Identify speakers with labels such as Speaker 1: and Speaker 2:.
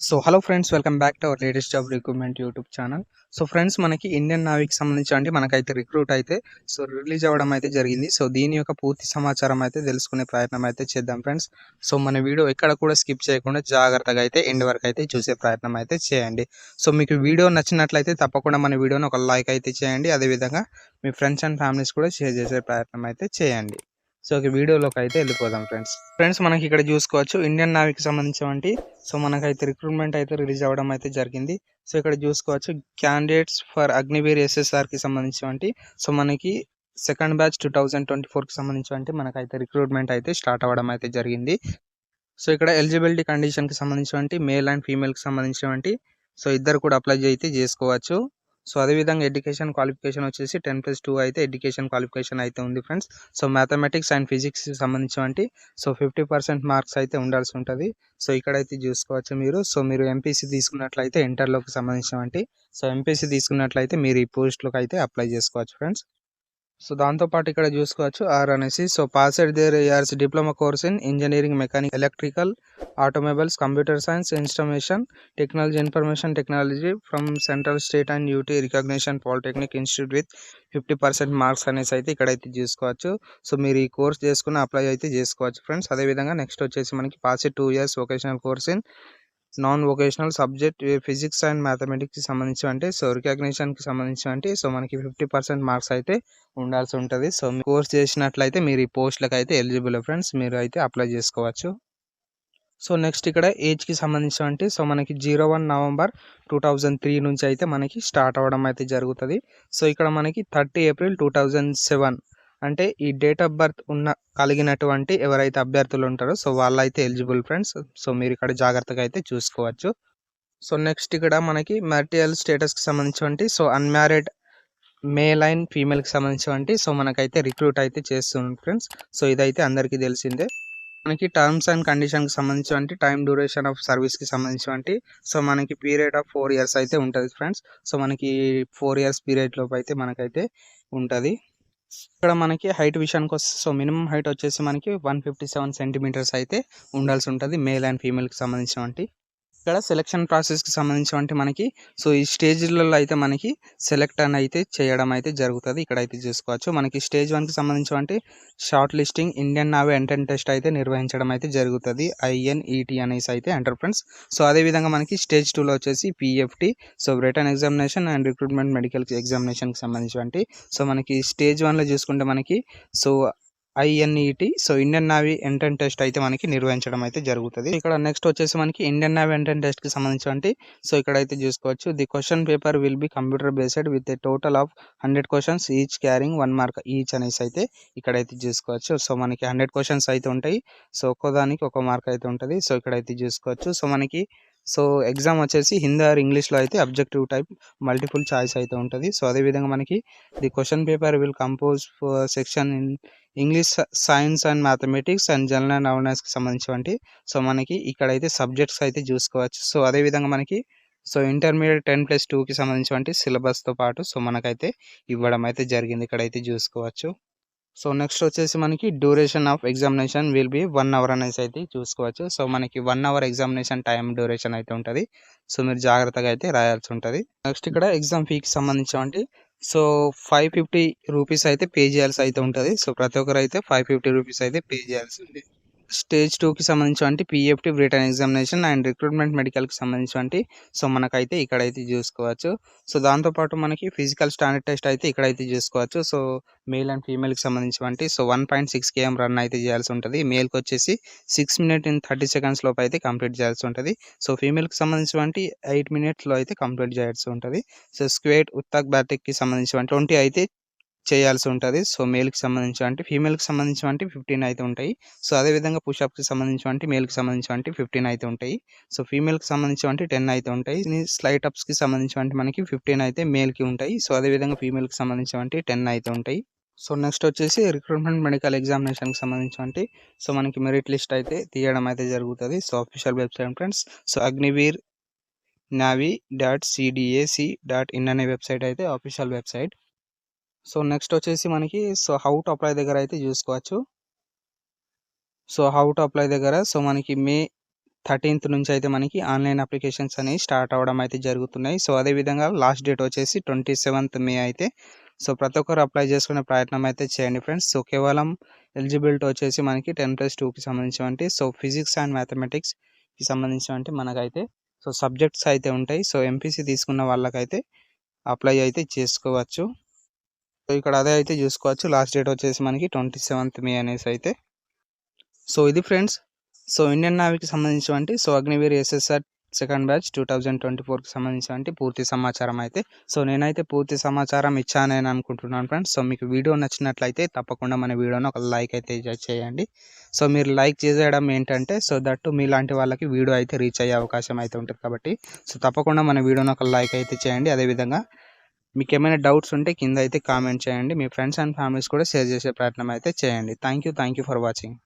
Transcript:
Speaker 1: So hello friends welcome back to our latest job recruitment YouTube channel so friends మనకి Indian నావికి సంబంధించి అంటే మనకైతే రిక్రూట్ అయితే సో రిలీజ్ అవ్వడం అయితే జరిగింది. సో దీని యొక్క పూర్తి సమాచారం అయితే తెలుసుకునే ప్రయత్నం అయితే చేద్దాం ఫ్రెండ్స్ సో మన వీడియో ఎక్కడ కూడా స్కిప్ చేయకుండా జాగ్రత్తగా అయితే ఎండ్ వరకు అయితే చూసే ప్రయత్నం అయితే చేయండి. సో మీకు వీడియో నచ్చినట్లయితే తప్పకుండా మన వీడియోని ఒక లైక్ అయితే చేయండి. అదేవిధంగా మీ ఫ్రెండ్స్ అండ్ ఫ్యామిలీస్ కూడా షేర్ చేసే ప్రయత్నం అయితే చేయండి. సో ఒక వీడియోలోకి అయితే వెళ్ళిపోదాం ఫ్రెండ్స్. ఫ్రెండ్స్ మనకి ఇక్కడ చూసుకోవచ్చు ఇండియన్ నావికి సంబంధించినటువంటి సో మనకైతే రిక్రూట్మెంట్ అయితే రిలీజ్ అవ్వడం అయితే జరిగింది. సో ఇక్కడ చూసుకోవచ్చు క్యాండిడేట్స్ ఫర్ అగ్నివీర్ ఎస్ఎస్ఆర్కి కి సో మనకి second batch two thousand twenty ఫోర్కి మనకైతే రిక్రూట్మెంట్ అయితే స్టార్ట్ అవ్వడం అయితే జరిగింది. సో ఇక్కడ ఎలిజిబిలిటీ కండిషన్కి మేల్ అండ్ ఫీమేల్కి కి సో ఇద్దరు కూడా అప్లై అయితే చేసుకోవచ్చు. సో అదేవిధంగా ఎడ్యుకేషన్ క్వాలిఫికేషన్ వచ్చేసి టెన్ ప్లస్ టూ అయితే ఎడ్యుకేషన్ క్వాలిఫికేషన్ అయితే ఉంది friends. So mathematics and physics సంబంధించి సో ఫిఫ్టీ పర్సెంట్ మార్క్స్ అయితే ఉండాల్సి ఉంటుంది. సో ఇక్కడైతే చూసుకోవచ్చు మీరు. సో మీరు ఎంపీసీ తీసుకున్నట్లయితే ఇంటర్లోకి సంబంధించినటువంటి సో ఎంపీసీ తీసుకున్నట్లయితే మీరు ఈ పోస్ట్లోకి అయితే అప్లై చేసుకోవచ్చు ఫ్రెండ్స్. సో దాంతోపాటు ఇక్కడ చూసుకోవచ్చు ఆర్ అనేసి. So passed three years diploma course in engineering mechanic electrical automobiles computer science instrumentation technology information technology from central state and UT recognition polytechnic institute with fifty percent marks అనేసి అయితే ఇక్కడైతే చూసుకోవచ్చు. So మీరు ఈ course చేసుకుని apply అయితే చేసుకోవచ్చు friends అదేవిధంగా నెక్స్ట్ వచ్చేసి మనకి pass two years vocational course in non vocational subject physics and మ్యాథమెటిక్స్కి సంబంధించి అంటే సో రికగ్నిషన్కి సంబంధించి అంటే సో మనకి ఫిఫ్టీ పర్సెంట్ మార్క్స్ అయితే ఉండాల్సి ఉంటుంది. సో కోర్స్ చేసినట్లయితే మీరు ఈ పోస్ట్లకు అయితే ఎలిజిబుల్ ఫ్రెండ్స్ మీరు అయితే అప్లై చేసుకోవచ్చు. సో నెక్స్ట్ ఇక్కడ ఏజ్కి సంబంధించి అంటే సో మనకి zero one November two thousand three నుంచి అయితే మనకి స్టార్ట్ అవ్వడం అయితే జరుగుతుంది. సో ఇక్కడ మనకి thirty April two thousand seven అంటే ఈ డేట్ ఆఫ్ బర్త్ ఉన్న కలిగినటువంటి ఎవరైతే అభ్యర్థులు ఉంటారో సో వాళ్ళైతే ఎలిజిబుల్ ఫ్రెండ్స్ సో మీరు ఇక్కడ జాగ్రత్తగా అయితే చూసుకోవచ్చు. సో నెక్స్ట్ ఇక్కడ మనకి మెటీరియల్ స్టేటస్కి సంబంధించి సో అన్మ్యారీడ్ మేల్ అండ్ ఫీమేల్కి సంబంధించి సో మనకైతే రిక్రూట్ అయితే చేస్తుంది ఫ్రెండ్స్ సో ఇదైతే అందరికీ తెలిసిందే. మనకి టర్మ్స్ అండ్ కండిషన్కి సంబంధించి టైం డ్యూరేషన్ ఆఫ్ సర్వీస్కి సంబంధించి సో మనకి పీరియడ్ ఆఫ్ ఫోర్ ఇయర్స్ అయితే ఉంటుంది ఫ్రెండ్స్ సో మనకి ఫోర్ ఇయర్స్ పీరియడ్ లోపు అయితే మనకైతే ఉంటుంది. ఇక్కడ మనకి హైట్ విషయానికి వస్తే సో మినిమం హైట్ వచ్చేసి మనకి వన్ ఫిఫ్టీ సెవెన్ సెంటీమీటర్స్ అయితే ఉండాల్సి ఉంటుంది మేల్ అండ్ ఫీమేల్కి సంబంధించినటువంటి ఇక్కడ సెలెక్షన్ ప్రాసెస్కి సంబంధించి మనకి సో ఈ స్టేజ్లలో అయితే మనకి సెలెక్ట్ అని అయితే చేయడం అయితే జరుగుతుంది. ఇక్కడ అయితే చూసుకోవచ్చు. మనకి స్టేజ్ వన్కి సంబంధించి short listing Indian navy entrance test అయితే నిర్వహించడం అయితే జరుగుతుంది. ఐఎన్ఈటీ అనేసి అయితే అంటారు ఫ్రెండ్స్ సో అదేవిధంగా మనకి స్టేజ్ టూలో వచ్చేసి PFT so written examination and recruitment medical ఎగ్జామినేషన్కి సంబంధించి సో మనకి స్టేజ్ వన్లో చూసుకుంటే మనకి so INET. So Indian navy entrance test అయితే మనకి నిర్వహించడం అయితే జరుగుతుంది. ఇక్కడ నెక్స్ట్ వచ్చేసి మనకి ఇండియన్ నావీ ఎంట్రన్ టెస్ట్కి సంబంధించి సో ఇక్కడ అయితే చూసుకోవచ్చు. The question paper will be computer based with a total of hundred questions each carrying one mark each అనేసి అయితే ఇక్కడైతే చూసుకోవచ్చు. సో మనకి హండ్రెడ్ క్వశ్చన్స్ అయితే ఉంటాయి. సో ఒక్కోదానికి ఒక మార్క్ అయితే ఉంటుంది. సో ఇక్కడ అయితే చూసుకోవచ్చు. సో మనకి సో ఎగ్జామ్ వచ్చేసి హిందీ ఆర్ ఇంగ్లీష్లో అయితే అబ్జెక్టివ్ టైప్ మల్టిపుల్ చాయిస్ అయితే ఉంటుంది. సో అదేవిధంగా మనకి the question paper will compose section in English science and mathematics and general and అవేర్నెస్కి సంబంధించినటువంటి సో మనకి ఇక్కడైతే సబ్జెక్ట్స్ అయితే చూసుకోవచ్చు సో అదేవిధంగా మనకి సో ఇంటర్మీడియట్ టెన్ ప్లస్ టూకి సంబంధించినటువంటి సిలబస్తో పాటు సో మనకైతే ఇవ్వడం అయితే జరిగింది. ఇక్కడైతే చూసుకోవచ్చు సో నెక్స్ట్ వచ్చేసి మనకి duration of examination will be one hour అనేసి అయితే చూసుకోవచ్చు. సో మనకి one hour examination time duration అయితే ఉంటుంది. సో మీరు జాగ్రత్తగా అయితే రాయాల్సి ఉంటుంది. నెక్స్ట్ ఇక్కడ ఎగ్జామ్ ఫీకి సంబంధించి సో ఫైవ్ ఫిఫ్టీ రూపీస్ అయితే పే చేయాల్సి అయితే ఉంటుంది. సో ప్రతి ఒక్కరు అయితే ఫైవ్ ఫిఫ్టీ రూపీస్ అయితే పే చేయాల్సి ఉంది స్టేజ్ టూకి సంబంధించి PFT written examination and recruitment మెడికల్కి సంబంధించి సో మనకైతే ఇక్కడైతే చూసుకోవచ్చు. సో దాంతోపాటు మనకి ఫిజికల్ స్టాండర్డ్ టెస్ట్ అయితే ఇక్కడైతే చూసుకోవచ్చు. సో మేల్ అండ్ ఫీమేల్కి సంబంధించి so one point six KM run అయితే చేయాల్సి ఉంటుంది. మేల్కి వచ్చేసి six minute in thirty seconds లోపు అయితే కంప్లీట్ చేయాల్సి ఉంటుంది. సో ఫీమేల్కి సంబంధించి ఎయిట్ మినిట్స్లో అయితే కంప్లీట్ చేయాల్సి ఉంటుంది. సో స్క్వేట్ ఉత్తాక్ బ్యాటిక్కి సంబంధించి ట్వంటీ అయితే చేయాల్సి ఉంటుంది. సో మేల్కి సంబంధించి అంటే ఫీమేల్కి సంబంధించి అంటే ఫిఫ్టీన్ అయితే ఉంటాయి. సో అదేవిధంగా పుషప్కి సంబంధించి అంటే మేల్కి సంబంధించి అంటే ఫిఫ్టీన్ అయితే ఉంటాయి. సో ఫీమేల్కి సంబంధించి అంటే టెన్ అయితే ఉంటాయి. స్లైట్ అప్స్కి సంబంధించి అంటే మనకి ఫిఫ్టీన్ అయితే మేల్కి ఉంటాయి. సో అదేవిధంగా ఫీమేల్కి సంబంధించి అంటే టెన్ అయితే ఉంటాయి. సో నెక్స్ట్ వచ్చేసి రిక్రూట్మెంట్ మెడికల్ ఎగ్జామినేషన్కి సంబంధించి అంటే సో మనకి మెరిట్ లిస్ట్ అయితే తీయడం అయితే జరుగుతుంది. So official website friends so Agniveer navy dot CDAC dot in అనే వెబ్సైట్ అయితే అఫీషియల్ వెబ్సైట్. సో నెక్స్ట్ వచ్చేసి మనకి సో హౌ టు అప్లై దగ్గర అయితే చూసుకోవచ్చు. సో హౌ టు అప్లై దగ్గర సో మనకి మే థర్టీన్త్ నుంచి అయితే మనకి ఆన్లైన్ అప్లికేషన్స్ అనేవి స్టార్ట్ అవ్వడం అయితే జరుగుతున్నాయి. సో అదేవిధంగా లాస్ట్ డేట్ వచ్చేసి ట్వంటీ సెవెంత్ మే అయితే సో ప్రతి ఒక్కరు అప్లై చేసుకునే ప్రయత్నం అయితే చేయండి ఫ్రెండ్స్ సో కేవలం ఎలిజిబిలిటీ వచ్చేసి మనకి టెన్ ప్లస్ టూకి సంబంధించినటువంటి సో ఫిజిక్స్ అండ్ మ్యాథమెటిక్స్కి సంబంధించినటువంటి మనకైతే సో సబ్జెక్ట్స్ అయితే ఉంటాయి. సో ఎంపీసీ తీసుకున్న వాళ్ళకైతే అప్లై అయితే చేసుకోవచ్చు. సో ఇక్కడ అదే అయితే చూసుకోవచ్చు. లాస్ట్ డేట్ వచ్చేసి మనకి ట్వంటీ సెవెంత్ మే అనేసి అయితే. సో ఇది ఫ్రెండ్స్. సో ఇండియన్ నావీకి సంబంధించినటువంటి so Agniveer SSR second batch two thousand twenty ఫోర్కి సంబంధించినటువంటి పూర్తి సమాచారం అయితే. సో నేనైతే పూర్తి సమాచారం ఇచ్చానని అనుకుంటున్నాను ఫ్రెండ్స్. సో మీకు వీడియో నచ్చినట్లయితే తప్పకుండా మన వీడియోని ఒక లైక్ అయితే చేయండి. సో మీరు లైక్ చేసేయడం ఏంటంటే సో దట్టు మీలాంటి వాళ్ళకి వీడియో అయితే రీచ్ అయ్యే అవకాశం అయితే ఉంటుంది కాబట్టి. సో తప్పకుండా మన వీడియోని ఒక లైక్ అయితే చేయండి. అదేవిధంగా మీకు ఏమైనా డౌట్స్ ఉంటే కింద అయితే కామెంట్ చేయండి. మీ ఫ్రెండ్స్ అండ్ ఫ్యామిలీస్ కూడా షేర్ చేసే ప్రయత్నం అయితే చేయండి. Thank you thank you for watching.